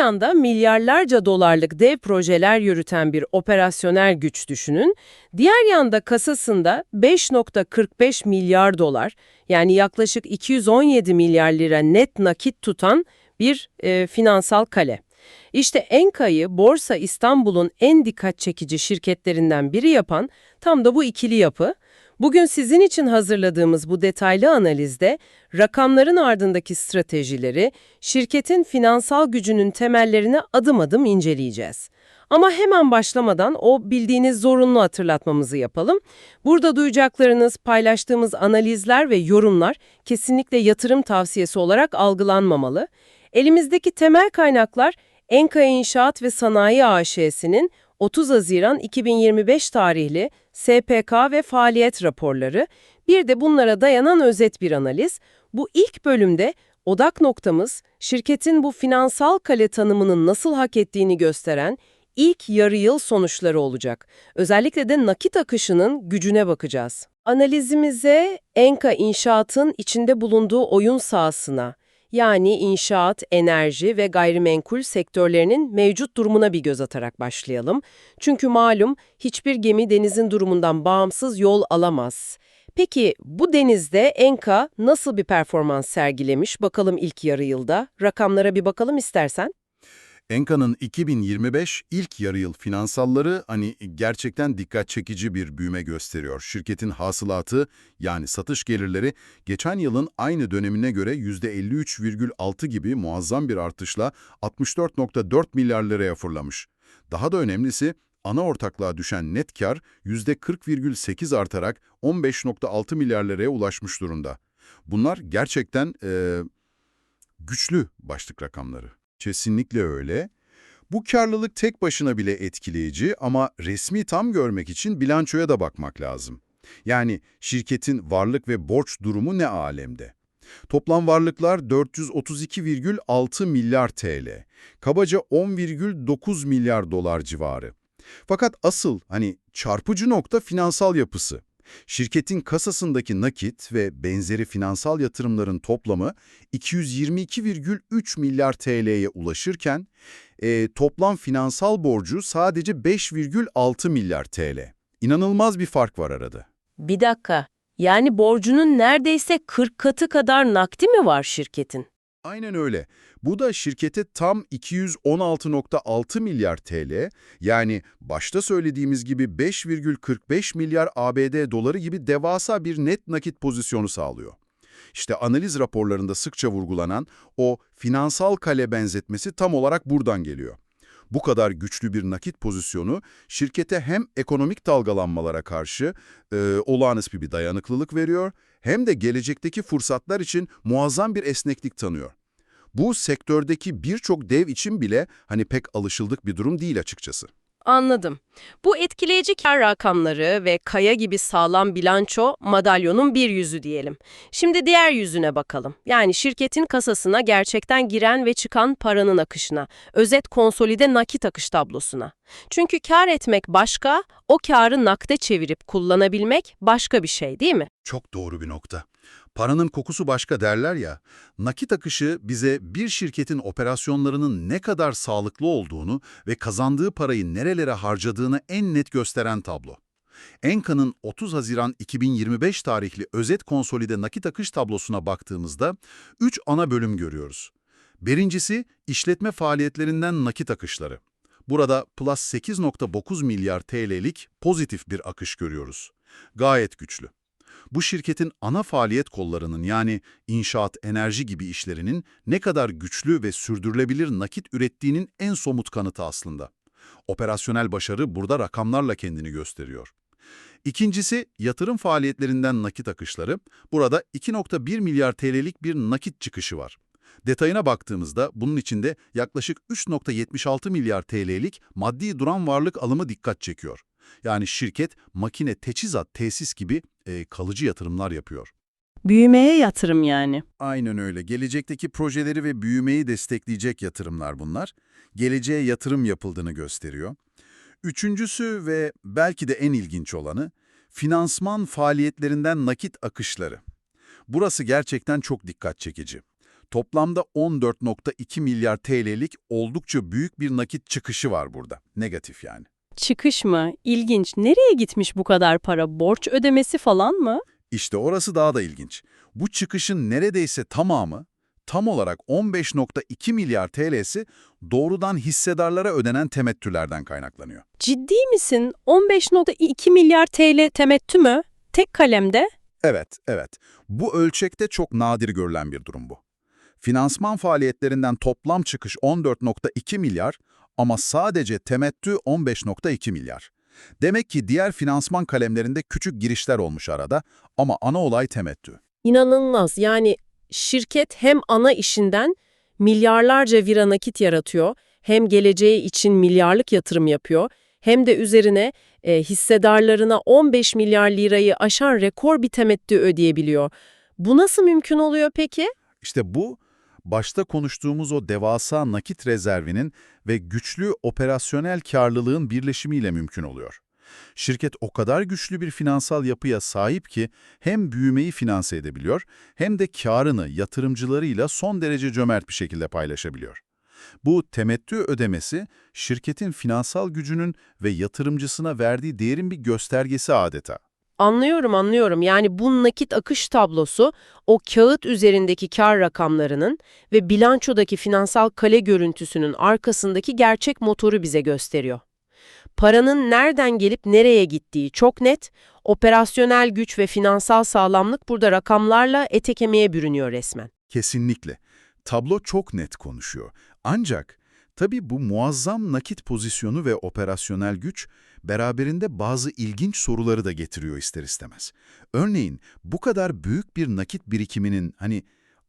yanda milyarlarca dolarlık dev projeler yürüten bir operasyonel güç düşünün. Diğer yanda kasasında 5.45 milyar dolar yani yaklaşık 217 milyar lira net nakit tutan bir e, finansal kale. İşte Enka'yı Borsa İstanbul'un en dikkat çekici şirketlerinden biri yapan tam da bu ikili yapı. Bugün sizin için hazırladığımız bu detaylı analizde rakamların ardındaki stratejileri, şirketin finansal gücünün temellerini adım adım inceleyeceğiz. Ama hemen başlamadan o bildiğiniz zorunlu hatırlatmamızı yapalım. Burada duyacaklarınız, paylaştığımız analizler ve yorumlar kesinlikle yatırım tavsiyesi olarak algılanmamalı. Elimizdeki temel kaynaklar Enka İnşaat ve Sanayi AŞ'sinin 30 Haziran 2025 tarihli SPK ve faaliyet raporları, bir de bunlara dayanan özet bir analiz. Bu ilk bölümde odak noktamız şirketin bu finansal kale tanımının nasıl hak ettiğini gösteren ilk yarı yıl sonuçları olacak. Özellikle de nakit akışının gücüne bakacağız. Analizimize Enka İnşaat'ın içinde bulunduğu oyun sahasına, yani inşaat, enerji ve gayrimenkul sektörlerinin mevcut durumuna bir göz atarak başlayalım. Çünkü malum hiçbir gemi denizin durumundan bağımsız yol alamaz. Peki bu denizde Enka nasıl bir performans sergilemiş bakalım ilk yarı yılda? Rakamlara bir bakalım istersen. Enka'nın 2025 ilk yarı yıl finansalları hani gerçekten dikkat çekici bir büyüme gösteriyor. Şirketin hasılatı yani satış gelirleri geçen yılın aynı dönemine göre %53,6 gibi muazzam bir artışla 64,4 milyar liraya fırlamış. Daha da önemlisi ana ortaklığa düşen net kar %40,8 artarak 15,6 milyar liraya ulaşmış durumda. Bunlar gerçekten e, güçlü başlık rakamları. Kesinlikle öyle. Bu karlılık tek başına bile etkileyici ama resmi tam görmek için bilançoya da bakmak lazım. Yani şirketin varlık ve borç durumu ne alemde? Toplam varlıklar 432,6 milyar TL. Kabaca 10,9 milyar dolar civarı. Fakat asıl hani çarpıcı nokta finansal yapısı. Şirketin kasasındaki nakit ve benzeri finansal yatırımların toplamı 222,3 milyar TL'ye ulaşırken e, toplam finansal borcu sadece 5,6 milyar TL. İnanılmaz bir fark var arada. Bir dakika, yani borcunun neredeyse 40 katı kadar nakdi mi var şirketin? Aynen öyle. Bu da şirkete tam 216.6 milyar TL, yani başta söylediğimiz gibi 5,45 milyar ABD doları gibi devasa bir net nakit pozisyonu sağlıyor. İşte analiz raporlarında sıkça vurgulanan o finansal kale benzetmesi tam olarak buradan geliyor. Bu kadar güçlü bir nakit pozisyonu şirkete hem ekonomik dalgalanmalara karşı e, olağanüstü bir dayanıklılık veriyor hem de gelecekteki fırsatlar için muazzam bir esneklik tanıyor. Bu sektördeki birçok dev için bile hani pek alışıldık bir durum değil açıkçası. Anladım. Bu etkileyici kar rakamları ve kaya gibi sağlam bilanço madalyonun bir yüzü diyelim. Şimdi diğer yüzüne bakalım. Yani şirketin kasasına gerçekten giren ve çıkan paranın akışına, özet konsolide nakit akış tablosuna. Çünkü kar etmek başka, o karı nakde çevirip kullanabilmek başka bir şey değil mi? Çok doğru bir nokta. Paranın kokusu başka derler ya, nakit akışı bize bir şirketin operasyonlarının ne kadar sağlıklı olduğunu ve kazandığı parayı nerelere harcadığını en net gösteren tablo. Enka'nın 30 Haziran 2025 tarihli özet konsolide nakit akış tablosuna baktığımızda 3 ana bölüm görüyoruz. Birincisi işletme faaliyetlerinden nakit akışları. Burada plus 8.9 milyar TL'lik pozitif bir akış görüyoruz. Gayet güçlü. Bu şirketin ana faaliyet kollarının yani inşaat, enerji gibi işlerinin ne kadar güçlü ve sürdürülebilir nakit ürettiğinin en somut kanıtı aslında. Operasyonel başarı burada rakamlarla kendini gösteriyor. İkincisi yatırım faaliyetlerinden nakit akışları. Burada 2.1 milyar TL'lik bir nakit çıkışı var. Detayına baktığımızda bunun içinde yaklaşık 3.76 milyar TL'lik maddi duran varlık alımı dikkat çekiyor. Yani şirket makine, teçhizat, tesis gibi e, kalıcı yatırımlar yapıyor. Büyümeye yatırım yani. Aynen öyle. Gelecekteki projeleri ve büyümeyi destekleyecek yatırımlar bunlar. Geleceğe yatırım yapıldığını gösteriyor. Üçüncüsü ve belki de en ilginç olanı, finansman faaliyetlerinden nakit akışları. Burası gerçekten çok dikkat çekici. Toplamda 14.2 milyar TL'lik oldukça büyük bir nakit çıkışı var burada. Negatif yani. Çıkış mı? İlginç. Nereye gitmiş bu kadar para? Borç ödemesi falan mı? İşte orası daha da ilginç. Bu çıkışın neredeyse tamamı, tam olarak 15.2 milyar TL'si doğrudan hissedarlara ödenen temettülerden kaynaklanıyor. Ciddi misin? 15.2 milyar TL temettü mü? Tek kalemde? Evet, evet. Bu ölçekte çok nadir görülen bir durum bu. Finansman faaliyetlerinden toplam çıkış 14.2 milyar ama sadece temettü 15.2 milyar. Demek ki diğer finansman kalemlerinde küçük girişler olmuş arada ama ana olay temettü. İnanılmaz. Yani şirket hem ana işinden milyarlarca vira nakit yaratıyor, hem geleceği için milyarlık yatırım yapıyor, hem de üzerine e, hissedarlarına 15 milyar lirayı aşan rekor bir temettü ödeyebiliyor. Bu nasıl mümkün oluyor peki? İşte bu, başta konuştuğumuz o devasa nakit rezervinin ve güçlü operasyonel karlılığın birleşimiyle mümkün oluyor. Şirket o kadar güçlü bir finansal yapıya sahip ki hem büyümeyi finanse edebiliyor hem de karını yatırımcılarıyla son derece cömert bir şekilde paylaşabiliyor. Bu temettü ödemesi şirketin finansal gücünün ve yatırımcısına verdiği değerin bir göstergesi adeta. Anlıyorum, anlıyorum. Yani bu nakit akış tablosu o kağıt üzerindeki kar rakamlarının ve bilançodaki finansal kale görüntüsünün arkasındaki gerçek motoru bize gösteriyor. Paranın nereden gelip nereye gittiği çok net, operasyonel güç ve finansal sağlamlık burada rakamlarla ete kemiğe bürünüyor resmen. Kesinlikle. Tablo çok net konuşuyor. Ancak tabii bu muazzam nakit pozisyonu ve operasyonel güç beraberinde bazı ilginç soruları da getiriyor ister istemez. Örneğin bu kadar büyük bir nakit birikiminin hani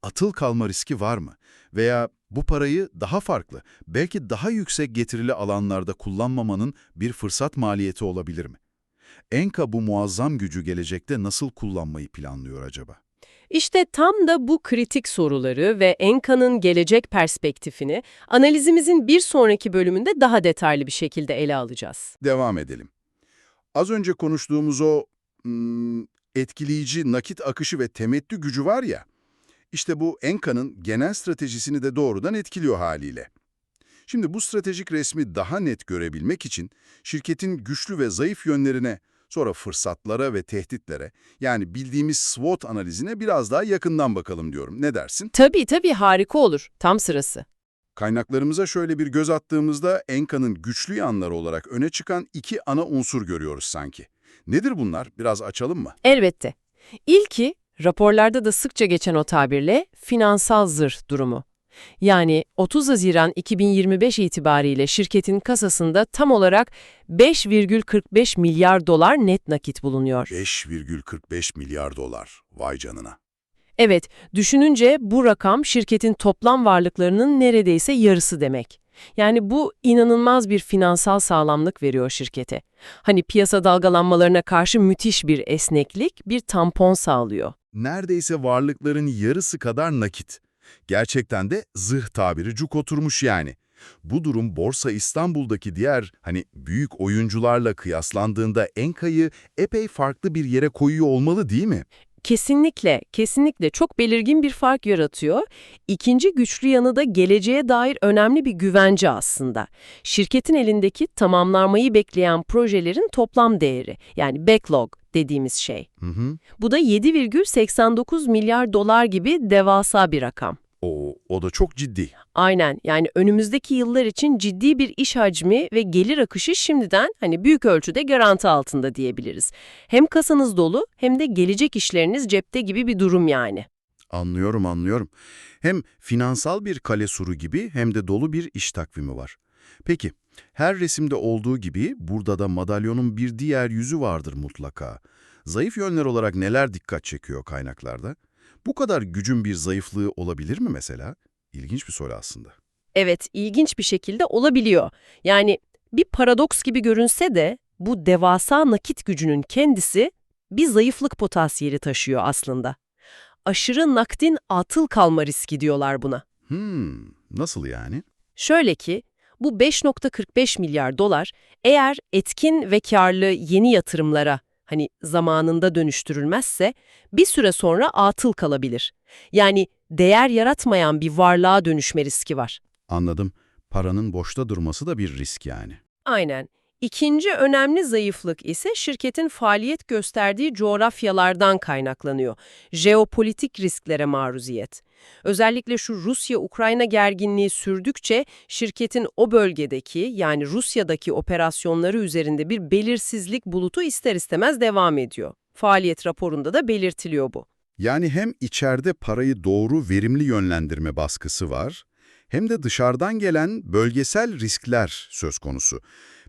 atıl kalma riski var mı? Veya bu parayı daha farklı, belki daha yüksek getirili alanlarda kullanmamanın bir fırsat maliyeti olabilir mi? Enka bu muazzam gücü gelecekte nasıl kullanmayı planlıyor acaba? İşte tam da bu kritik soruları ve Enka'nın gelecek perspektifini analizimizin bir sonraki bölümünde daha detaylı bir şekilde ele alacağız. Devam edelim. Az önce konuştuğumuz o hmm, etkileyici nakit akışı ve temettü gücü var ya, işte bu Enka'nın genel stratejisini de doğrudan etkiliyor haliyle. Şimdi bu stratejik resmi daha net görebilmek için şirketin güçlü ve zayıf yönlerine, sonra fırsatlara ve tehditlere, yani bildiğimiz SWOT analizine biraz daha yakından bakalım diyorum. Ne dersin? Tabii tabii harika olur. Tam sırası. Kaynaklarımıza şöyle bir göz attığımızda Enka'nın güçlü yanları olarak öne çıkan iki ana unsur görüyoruz sanki. Nedir bunlar? Biraz açalım mı? Elbette. İlki, raporlarda da sıkça geçen o tabirle finansal zırh durumu. Yani 30 Haziran 2025 itibariyle şirketin kasasında tam olarak 5,45 milyar dolar net nakit bulunuyor. 5,45 milyar dolar. Vay canına. Evet, düşününce bu rakam şirketin toplam varlıklarının neredeyse yarısı demek. Yani bu inanılmaz bir finansal sağlamlık veriyor şirkete. Hani piyasa dalgalanmalarına karşı müthiş bir esneklik, bir tampon sağlıyor. Neredeyse varlıkların yarısı kadar nakit. Gerçekten de zırh tabiri cuk oturmuş yani. Bu durum Borsa İstanbul'daki diğer hani büyük oyuncularla kıyaslandığında Enka'yı epey farklı bir yere koyuyor olmalı değil mi? Kesinlikle, kesinlikle çok belirgin bir fark yaratıyor. İkinci güçlü yanı da geleceğe dair önemli bir güvence aslında. Şirketin elindeki tamamlanmayı bekleyen projelerin toplam değeri, yani backlog dediğimiz şey. Hı hı. Bu da 7,89 milyar dolar gibi devasa bir rakam. O, o da çok ciddi. Aynen yani önümüzdeki yıllar için ciddi bir iş hacmi ve gelir akışı şimdiden hani büyük ölçüde garanti altında diyebiliriz. Hem kasanız dolu hem de gelecek işleriniz cepte gibi bir durum yani. Anlıyorum, anlıyorum. Hem finansal bir kale suru gibi hem de dolu bir iş takvimi var. Peki, her resimde olduğu gibi burada da madalyonun bir diğer yüzü vardır mutlaka. Zayıf yönler olarak neler dikkat çekiyor kaynaklarda? Bu kadar gücün bir zayıflığı olabilir mi mesela? İlginç bir soru aslında. Evet, ilginç bir şekilde olabiliyor. Yani bir paradoks gibi görünse de bu devasa nakit gücünün kendisi bir zayıflık potansiyeli taşıyor aslında. Aşırı nakdin atıl kalma riski diyorlar buna. Hmm, nasıl yani? Şöyle ki, bu 5.45 milyar dolar eğer etkin ve karlı yeni yatırımlara hani zamanında dönüştürülmezse bir süre sonra atıl kalabilir. Yani değer yaratmayan bir varlığa dönüşme riski var. Anladım. Paranın boşta durması da bir risk yani. Aynen. İkinci önemli zayıflık ise şirketin faaliyet gösterdiği coğrafyalardan kaynaklanıyor. Jeopolitik risklere maruziyet. Özellikle şu Rusya-Ukrayna gerginliği sürdükçe şirketin o bölgedeki yani Rusya'daki operasyonları üzerinde bir belirsizlik bulutu ister istemez devam ediyor. Faaliyet raporunda da belirtiliyor bu. Yani hem içeride parayı doğru verimli yönlendirme baskısı var, hem de dışarıdan gelen bölgesel riskler söz konusu.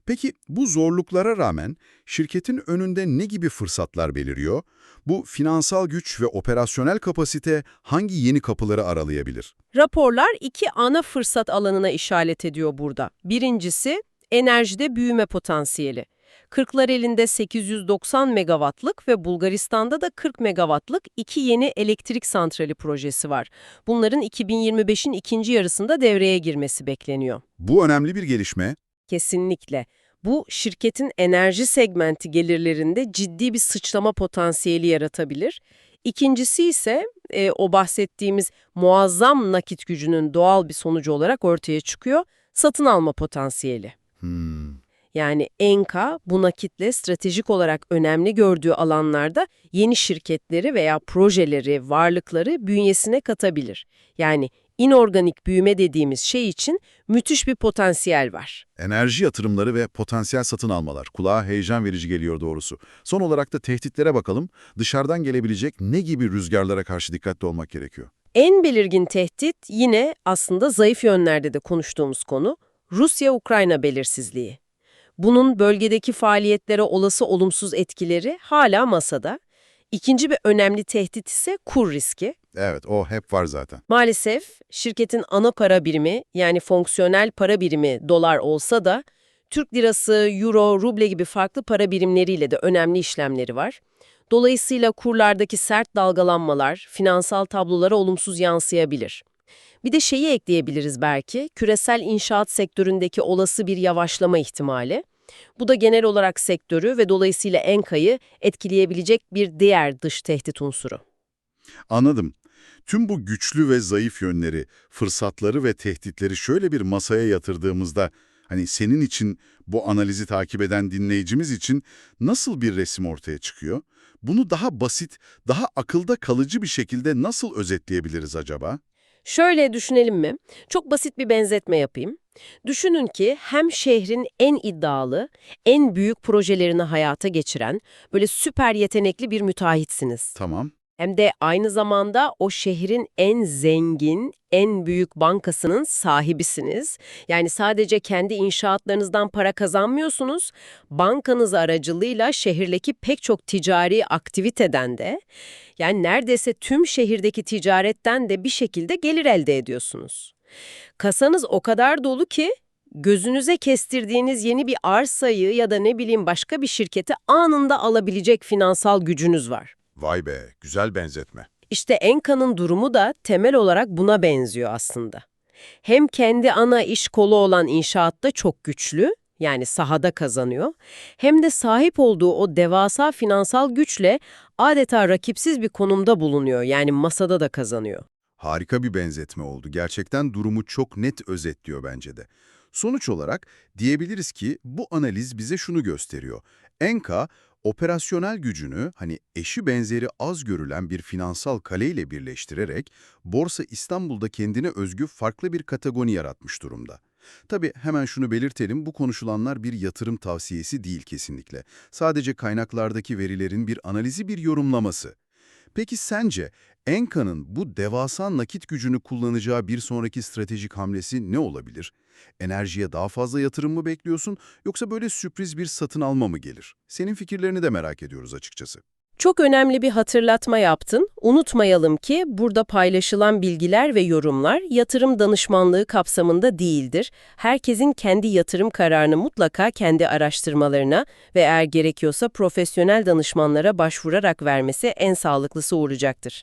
Peki bu zorluklara rağmen şirketin önünde ne gibi fırsatlar beliriyor? Bu finansal güç ve operasyonel kapasite hangi yeni kapıları aralayabilir? Raporlar iki ana fırsat alanına işaret ediyor burada. Birincisi enerjide büyüme potansiyeli. Kırklareli'nde 890 megawattlık ve Bulgaristan'da da 40 megawattlık iki yeni elektrik santrali projesi var. Bunların 2025'in ikinci yarısında devreye girmesi bekleniyor. Bu önemli bir gelişme. Kesinlikle. Bu şirketin enerji segmenti gelirlerinde ciddi bir sıçrama potansiyeli yaratabilir. İkincisi ise e, o bahsettiğimiz muazzam nakit gücünün doğal bir sonucu olarak ortaya çıkıyor, satın alma potansiyeli. Hmm. Yani Enka bu nakitle stratejik olarak önemli gördüğü alanlarda yeni şirketleri veya projeleri, varlıkları bünyesine katabilir. Yani inorganik büyüme dediğimiz şey için müthiş bir potansiyel var. Enerji yatırımları ve potansiyel satın almalar. Kulağa heyecan verici geliyor doğrusu. Son olarak da tehditlere bakalım. Dışarıdan gelebilecek ne gibi rüzgarlara karşı dikkatli olmak gerekiyor? En belirgin tehdit yine aslında zayıf yönlerde de konuştuğumuz konu Rusya-Ukrayna belirsizliği. Bunun bölgedeki faaliyetlere olası olumsuz etkileri hala masada. İkinci bir önemli tehdit ise kur riski. Evet, o hep var zaten. Maalesef şirketin ana para birimi yani fonksiyonel para birimi dolar olsa da Türk lirası, euro, ruble gibi farklı para birimleriyle de önemli işlemleri var. Dolayısıyla kurlardaki sert dalgalanmalar finansal tablolara olumsuz yansıyabilir. Bir de şeyi ekleyebiliriz belki, küresel inşaat sektöründeki olası bir yavaşlama ihtimali. Bu da genel olarak sektörü ve dolayısıyla Enka'yı etkileyebilecek bir diğer dış tehdit unsuru. Anladım. Tüm bu güçlü ve zayıf yönleri, fırsatları ve tehditleri şöyle bir masaya yatırdığımızda, hani senin için bu analizi takip eden dinleyicimiz için nasıl bir resim ortaya çıkıyor? Bunu daha basit, daha akılda kalıcı bir şekilde nasıl özetleyebiliriz acaba? Şöyle düşünelim mi? Çok basit bir benzetme yapayım. Düşünün ki hem şehrin en iddialı, en büyük projelerini hayata geçiren, böyle süper yetenekli bir müteahhitsiniz. Tamam. Hem de aynı zamanda o şehrin en zengin, en büyük bankasının sahibisiniz. Yani sadece kendi inşaatlarınızdan para kazanmıyorsunuz, bankanız aracılığıyla şehirdeki pek çok ticari aktiviteden de, yani neredeyse tüm şehirdeki ticaretten de bir şekilde gelir elde ediyorsunuz. Kasanız o kadar dolu ki gözünüze kestirdiğiniz yeni bir arsayı ya da ne bileyim başka bir şirketi anında alabilecek finansal gücünüz var. Vay be, güzel benzetme. İşte Enka'nın durumu da temel olarak buna benziyor aslında. Hem kendi ana iş kolu olan inşaatta çok güçlü, yani sahada kazanıyor, hem de sahip olduğu o devasa finansal güçle adeta rakipsiz bir konumda bulunuyor, yani masada da kazanıyor. Harika bir benzetme oldu. Gerçekten durumu çok net özetliyor bence de. Sonuç olarak diyebiliriz ki bu analiz bize şunu gösteriyor. Enka, operasyonel gücünü hani eşi benzeri az görülen bir finansal kaleyle birleştirerek Borsa İstanbul'da kendine özgü farklı bir kategori yaratmış durumda. Tabii hemen şunu belirtelim, bu konuşulanlar bir yatırım tavsiyesi değil kesinlikle. Sadece kaynaklardaki verilerin bir analizi, bir yorumlaması. Peki sence Enka'nın bu devasa nakit gücünü kullanacağı bir sonraki stratejik hamlesi ne olabilir? Enerjiye daha fazla yatırım mı bekliyorsun yoksa böyle sürpriz bir satın alma mı gelir? Senin fikirlerini de merak ediyoruz açıkçası. Çok önemli bir hatırlatma yaptın. Unutmayalım ki burada paylaşılan bilgiler ve yorumlar yatırım danışmanlığı kapsamında değildir. Herkesin kendi yatırım kararını mutlaka kendi araştırmalarına ve eğer gerekiyorsa profesyonel danışmanlara başvurarak vermesi en sağlıklısı olacaktır.